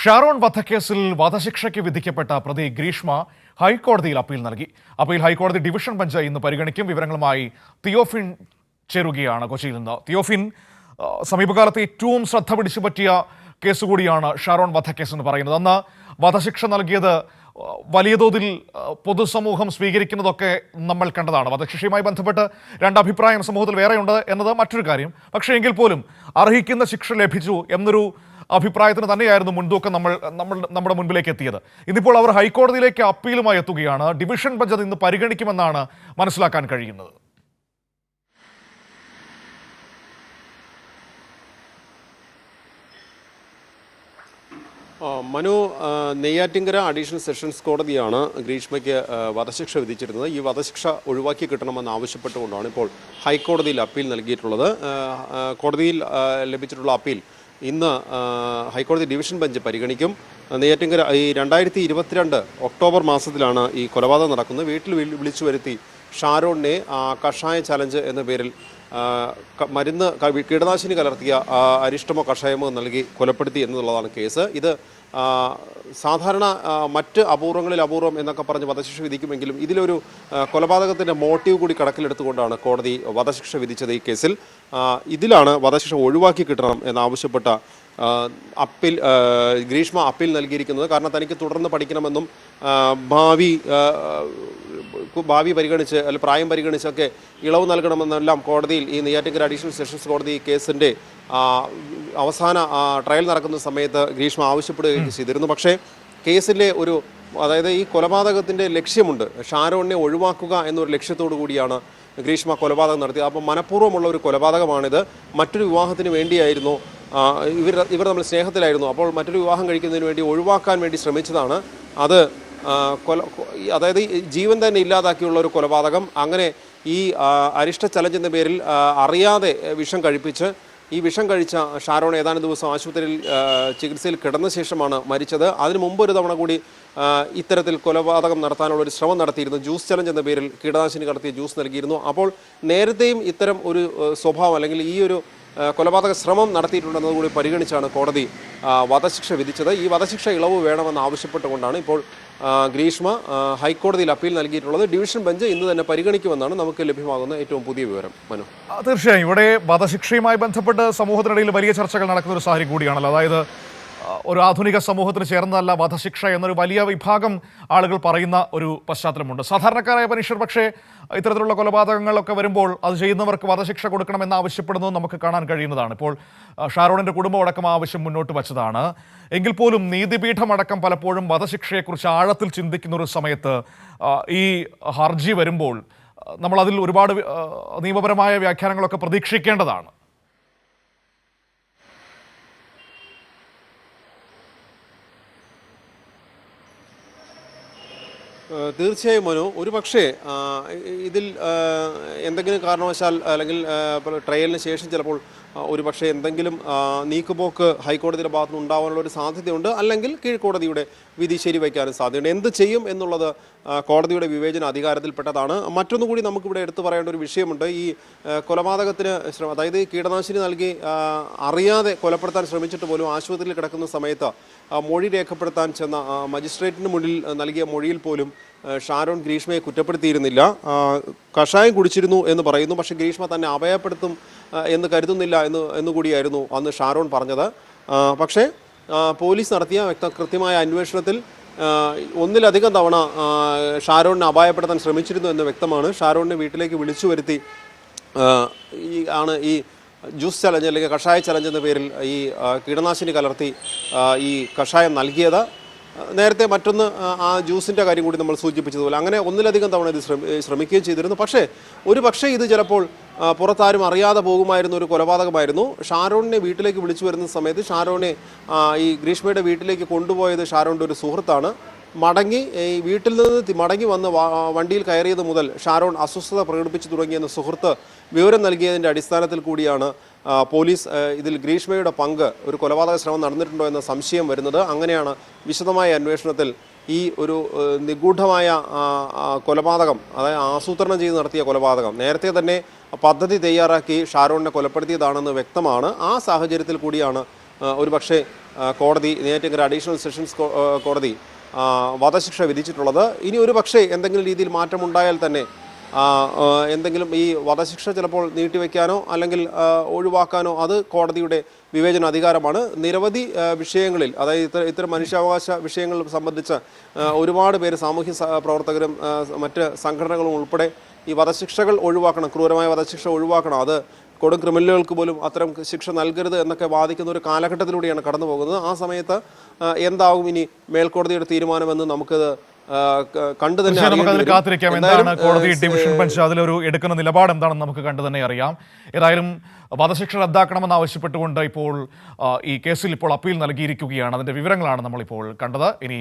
ഷാരോൺ വധക്കേസിൽ വധശിക്ഷയ്ക്ക് വിധിക്കപ്പെട്ട പ്രതി ഗ്രീഷ്മ ഹൈക്കോടതിയിൽ അപ്പീൽ നൽകി. അപ്പീൽ ഹൈക്കോടതി ഡിവിഷൻ ബെഞ്ച് ഇന്ന് പരിഗണിക്കും. വിവരങ്ങളുമായി തിയോഫിൻ ചേരുകയാണ് കൊച്ചിയിൽ നിന്ന്. തിയോഫിൻ സമീപകാലത്ത് ഏറ്റവും ശ്രദ്ധ പിടിച്ചു പറ്റിയ കേസ് കൂടിയാണ് ഷാരോൺ വധക്കേസ് എന്ന് പറയുന്നത്. അന്ന് വധശിക്ഷ നൽകിയത് വലിയ തോതിൽ പൊതുസമൂഹം സ്വീകരിക്കുന്നതൊക്കെ നമ്മൾ കണ്ടതാണ്. വധശിക്ഷയുമായി ബന്ധപ്പെട്ട് രണ്ട് അഭിപ്രായം സമൂഹത്തിൽ വേറെയുണ്ട് എന്നത് മറ്റൊരു കാര്യം. പക്ഷേ എങ്കിൽ പോലും അർഹിക്കുന്ന ശിക്ഷ ലഭിച്ചു എന്നൊരു അഭിപ്രായത്തിന് തന്നെയായിരുന്നു മുൻതൂക്കം നമ്മൾ നമ്മൾ നമ്മുടെ മുൻപിലേക്ക് എത്തിയത്. ഇന്നിപ്പോൾ അവർ ഹൈക്കോടതിയിലേക്ക് അപ്പീലുമായി എത്തുകയാണ്. ഡിവിഷൻ ബെഞ്ച് അത് ഇന്ന് പരിഗണിക്കുമെന്നാണ് മനസ്സിലാക്കാൻ കഴിയുന്നത്. മനു നെയ്യാറ്റിങ്കര അഡീഷണൽ സെഷൻസ് കോടതിയാണ് ഗ്രീഷ്മയ്ക്ക് വധശിക്ഷ വിധിച്ചിരുന്നത്. ഈ വധശിക്ഷ ഒഴിവാക്കി കിട്ടണമെന്ന് ആവശ്യപ്പെട്ടുകൊണ്ടാണ് ഇപ്പോൾ ഹൈക്കോടതിയിൽ അപ്പീൽ നൽകിയിട്ടുള്ളത്. കോടതിയിൽ ലഭിച്ചിട്ടുള്ള അപ്പീൽ ഇന്ന് ഹൈക്കോടതി ഡിവിഷൻ ബെഞ്ച് പരിഗണിക്കും. നെയ്യാറ്റിങ്കര ഈ രണ്ടായിരത്തി ഇരുപത്തിരണ്ട് ഒക്ടോബർ മാസത്തിലാണ് ഈ കൊലപാതകം നടക്കുന്നത്. വീട്ടിൽ വിളിച്ചു വരുത്തി ഷാരോണിനെ കഷായ ചലഞ്ച് എന്ന പേരിൽ മരുന്ന് കീടനാശിനി കലർത്തിയ അരിഷ്ടമോ കഷായമോ നൽകി കൊലപ്പെടുത്തി എന്നുള്ളതാണ് കേസ്. ഇത് സാധാരണ മറ്റ് അപൂർവങ്ങളിൽ അപൂർവം എന്നൊക്കെ പറഞ്ഞ് വധശിക്ഷ വിധിക്കുമെങ്കിലും ഇതിലൊരു കൊലപാതകത്തിന്റെ മോട്ടീവ് കൂടി കണക്കിലെടുത്തുകൊണ്ടാണ് കോടതി വധശിക്ഷ വിധിച്ചത് ഈ കേസിൽ. ഇതിലാണ് വധശിക്ഷ ഒഴിവാക്കി കിട്ടണം എന്നാവശ്യപ്പെട്ട അപ്പീൽ ഗ്രീഷ്മ അപ്പീൽ നൽകിയിരിക്കുന്നത്. കാരണം തനിക്ക് തുടർന്ന് പഠിക്കണമെന്നും ഭാവി ഭാവി പരിഗണിച്ച് അല്ലെങ്കിൽ പ്രായം പരിഗണിച്ചൊക്കെ ഇളവ് നൽകണമെന്നെല്ലാം കോടതിയിൽ ഈ നെയ്യാറ്റിങ്കര അഡീഷണൽ സെഷൻസ് കോടതി കേസിന്റെ അവസാന ട്രയൽ നടക്കുന്ന സമയത്ത് ഗ്രീഷ്മ ആവശ്യപ്പെടുകയും ചെയ്തിരുന്നു. പക്ഷേ കേസിലെ ഒരു അതായത് ഈ കൊലപാതകത്തിന്റെ ലക്ഷ്യമുണ്ട്. ഷാരോണിനെ ഒഴിവാക്കുക എന്നൊരു ലക്ഷ്യത്തോടു കൂടിയാണ് ഗ്രീഷ്മ കൊലപാതകം നടത്തിയത്. അപ്പോൾ മനഃപൂർവമുള്ള ഒരു കൊലപാതകമാണിത്. മറ്റൊരു വിവാഹത്തിന് വേണ്ടിയായിരുന്നു ഇവർ ഇവർ നമ്മൾ സ്നേഹത്തിലായിരുന്നു. അപ്പോൾ മറ്റൊരു വിവാഹം കഴിക്കുന്നതിന് വേണ്ടി ഒഴിവാക്കാൻ വേണ്ടി ശ്രമിച്ചതാണ്. അത് കൊല അതായത് ജീവൻ തന്നെ ഇല്ലാതാക്കിയുള്ള ഒരു കൊലപാതകം. അങ്ങനെ ഈ അരിഷ്ട ചലഞ്ച് എന്ന പേരിൽ അറിയാതെ വിഷം കഴിപ്പിച്ച് ഈ വിഷം കഴിച്ച ഷാരോൺ ഏതാനും ദിവസം ആശുപത്രിയിൽ ചികിത്സയിൽ കിടന്ന ശേഷമാണ് മരിച്ചത്. അതിനു മുമ്പ് ഒരു തവണ കൂടി ഇത്തരത്തിൽ കൊലപാതകം നടത്താനുള്ള ഒരു ശ്രമം നടത്തിയിരുന്നു. ജ്യൂസ് ചലഞ്ച് എന്ന പേരിൽ കീടനാശിനി കടത്തിയ ജ്യൂസ് നൽകിയിരുന്നു. അപ്പോൾ നേരത്തെയും ഇത്തരം ഒരു സ്വഭാവം അല്ലെങ്കിൽ ഈ ഒരു കൊലപാതക ശ്രമം നടത്തിയിട്ടുണ്ടെന്നതുകൂടി പരിഗണിച്ചാണ് കോടതി വധശിക്ഷ വിധിച്ചത്. ഈ വധശിക്ഷ ഇളവ് വേണമെന്ന് ആവശ്യപ്പെട്ടുകൊണ്ടാണ് ഇപ്പോൾ ഗ്രീഷ്മ ഹൈക്കോടതിയിൽ അപ്പീൽ നൽകിയിട്ടുള്ളത്. ഡിവിഷൻ ബെഞ്ച് ഇന്ന് തന്നെ പരിഗണിക്കുമെന്നാണ് നമുക്ക് ലഭ്യമാകുന്ന ഏറ്റവും പുതിയ വിവരം. മനു. തീർച്ചയായും. ഇവിടെ വധശിക്ഷയുമായി ബന്ധപ്പെട്ട് സമൂഹത്തിനിടയിൽ വലിയ ചർച്ചകൾ നടക്കുന്ന ഒരു സാഹചര്യം കൂടിയാണല്ലോ. അതായത് ഒരു ആധുനിക സമൂഹത്തിന് ചേർന്നതല്ല വധശിക്ഷ എന്നൊരു വലിയ വിഭാഗം ആളുകൾ പറയുന്ന ഒരു പശ്ചാത്തലമുണ്ട്. സാധാരണക്കാരായ മനുഷ്യർ പക്ഷേ ഇത്തരത്തിലുള്ള കൊലപാതകങ്ങളൊക്കെ വരുമ്പോൾ അത് ചെയ്യുന്നവർക്ക് വധശിക്ഷ കൊടുക്കണമെന്ന് ആവശ്യപ്പെടുന്നത് നമുക്ക് കാണാൻ കഴിയുന്നതാണ്. ഇപ്പോൾ ഷാറോണിന്റെ കുടുംബം അടക്കം ആവശ്യം മുന്നോട്ട് വച്ചതാണ്. എങ്കിൽ പോലും നീതിപീഠമടക്കം പലപ്പോഴും വധശിക്ഷയെക്കുറിച്ച് ആഴത്തിൽ ചിന്തിക്കുന്ന ഒരു സമയത്ത് ഈ ഹർജി വരുമ്പോൾ നമ്മളതിൽ ഒരുപാട് നിയമപരമായ വ്യാഖ്യാനങ്ങളൊക്കെ പ്രതീക്ഷിക്കേണ്ടതാണ്. തീർച്ചയായും മനു. ഒരു പക്ഷേ ഇതിൽ എന്തെങ്കിലും കാരണവശാൽ അല്ലെങ്കിൽ ട്രയലിന് ശേഷം ചിലപ്പോൾ ഒരു പക്ഷേ എന്തെങ്കിലും നീക്കുപോക്ക് ഹൈക്കോടതിയുടെ ഭാഗത്ത് നിന്ന് ഉണ്ടാവാനുള്ള ഒരു സാധ്യതയുണ്ട്. അല്ലെങ്കിൽ കീഴ്ക്കോടതിയുടെ വിധി ശരിവയ്ക്കാനും സാധ്യതയുണ്ട്. എന്ത് ചെയ്യും എന്നുള്ളത് കോടതിയുടെ വിവേചന അധികാരത്തിൽപ്പെട്ടതാണ്. മറ്റൊന്നുകൂടി നമുക്കിവിടെ എടുത്തു പറയേണ്ട ഒരു വിഷയമുണ്ട്. ഈ കൊലപാതകത്തിന് ശ്രമം അതായത് കീടനാശിനി നൽകി അറിയാതെ കൊലപ്പെടുത്താൻ ശ്രമിച്ചിട്ട് പോലും ആശുപത്രിയിൽ കിടക്കുന്ന സമയത്ത് മൊഴി രേഖപ്പെടുത്താൻ ചെന്ന മജിസ്ട്രേറ്റിന് മുന്നിൽ നൽകിയ മൊഴിയിൽ പോലും ഷാരോൺ ഗ്രീഷ്മയെ കുറ്റപ്പെടുത്തിയിരുന്നില്ല. കഷായം കുടിച്ചിരുന്നു എന്ന് പറയുന്നു. പക്ഷേ ഗ്രീഷ്മ തന്നെ അഭയപ്പെടുത്തും എന്ന് കരുതുന്നില്ല എന്ന് എന്നുകൂടിയായിരുന്നു അന്ന് ഷാരോൺ പറഞ്ഞത്. പക്ഷേ പോലീസ് നടത്തിയ വ്യക്ത കൃത്യമായ അന്വേഷണത്തിൽ ഒന്നിലധികം തവണ ഷാരോണിനെ അപായപ്പെടുത്താൻ ശ്രമിച്ചിരുന്നു എന്ന് വ്യക്തമാണ്. ഷാരോണിനെ വീട്ടിലേക്ക് വിളിച്ചു വരുത്തി ഈ ആണ് ഈ ജ്യൂസ് ചലഞ്ച് അല്ലെങ്കിൽ കഷായ ചലഞ്ച് എന്ന പേരിൽ ഈ കീടനാശിനി കലർത്തി ഈ കഷായം നൽകിയത്. നേരത്തെ മറ്റൊന്ന് ആ, ജ്യൂസിന്റെ കാര്യം കൂടി നമ്മൾ സൂചിപ്പിച്ചതുപോലെ അങ്ങനെ ഒന്നിലധികം തവണ ഇത് ശ്രമി ശ്രമിക്കുകയും ചെയ്തിരുന്നു. പക്ഷേ ഒരു പക്ഷേ ഇത് ചിലപ്പോൾ പുറത്താരും അറിയാതെ പോകുമായിരുന്ന ഒരു കൊലപാതകമായിരുന്നു. ഷാരോണിനെ വീട്ടിലേക്ക് വിളിച്ചു വരുന്ന സമയത്ത് ഷാരോണിനെ ഈ ഗ്രീഷ്മയുടെ വീട്ടിലേക്ക് കൊണ്ടുപോയത് ഷാരോണിന്റെ ഒരു സുഹൃത്താണ്. മടങ്ങി ഈ വീട്ടിൽ നിന്ന് മടങ്ങി വന്ന് വണ്ടിയിൽ കയറിയത് മുതൽ ഷാരോൺ അസ്വസ്ഥത പ്രകടിപ്പിച്ചു തുടങ്ങിയെന്ന് സുഹൃത്ത് വിവരം നൽകിയതിന്റെ അടിസ്ഥാനത്തിൽ കൂടിയാണ് പോലീസ് ഇതിൽ ഗ്രീഷ്മയുടെ പങ്ക് ഒരു കൊലപാതക ശ്രമം നടന്നിട്ടുണ്ടോ എന്ന സംശയം വരുന്നത് അങ്ങനെയാണ് വിശദമായ അന്വേഷണത്തിൽ ഈ ഒരു നിഗൂഢമായ കൊലപാതകം അതായത് ആസൂത്രണം ചെയ്ത് നടത്തിയ കൊലപാതകം നേരത്തെ തന്നെ പദ്ധതി തയ്യാറാക്കി ഷാരോണിനെ കൊലപ്പെടുത്തിയതാണെന്ന് വ്യക്തമാണ്. ആ സാഹചര്യത്തിൽ കൂടിയാണ് ഒരു പക്ഷേ കോടതി നേരത്തെ അഡീഷണൽ സെഷൻസ് കോടതി വധശിക്ഷ വിധിച്ചിട്ടുള്ളത്. ഇനി ഒരു പക്ഷേ എന്തെങ്കിലും രീതിയിൽ മാറ്റമുണ്ടായാൽ തന്നെ എന്തെങ്കിലും ഈ വധശിക്ഷ ചിലപ്പോൾ നീട്ടിവെക്കാനോ അല്ലെങ്കിൽ ഒഴിവാക്കാനോ അത് കോടതിയുടെ വിവേചന അധികാരമാണ്. നിരവധി വിഷയങ്ങളിൽ അതായത് ഇത്ര ഇത്തരം മനുഷ്യാവകാശ വിഷയങ്ങൾ സംബന്ധിച്ച് ഒരുപാട് പേര് സാമൂഹ്യ പ്രവർത്തകരും മറ്റ് സംഘടനകളും ഉൾപ്പെടെ ഈ വധശിക്ഷകൾ ഒഴിവാക്കണം ക്രൂരമായ വധശിക്ഷ ഒഴിവാക്കണം. അത് കൊടും ക്രിമിനലുകൾക്ക് പോലും അത്തരം ശിക്ഷ നൽകരുത് എന്നൊക്കെ വാദിക്കുന്ന ഒരു കാലഘട്ടത്തിലൂടെയാണ് കടന്നു പോകുന്നത് ആ സമയത്ത് എന്താകും ഇനി മേൽക്കോടതിയുടെ തീരുമാനമെന്ന് നമുക്കത് കണ്ടു തന്നെ തീർച്ചയായും നമുക്ക് അതിൽ കാത്തിരിക്കാം. എന്താണ് കോടതി ഡിവിഷൻ ബെഞ്ച് അതിലൊരു എടുക്കുന്ന നിലപാട് എന്താണെന്ന് നമുക്ക് കണ്ടു തന്നെ അറിയാം. ഏതായാലും വധശിക്ഷ റദ്ദാക്കണമെന്ന് ആവശ്യപ്പെട്ടുകൊണ്ട് ഇപ്പോൾ ഈ കേസിൽ ഇപ്പോൾ അപ്പീൽ നൽകിയിരിക്കുകയാണ്. അതിന്റെ വിവരങ്ങളാണ് നമ്മളിപ്പോൾ കണ്ടത്. ഇനി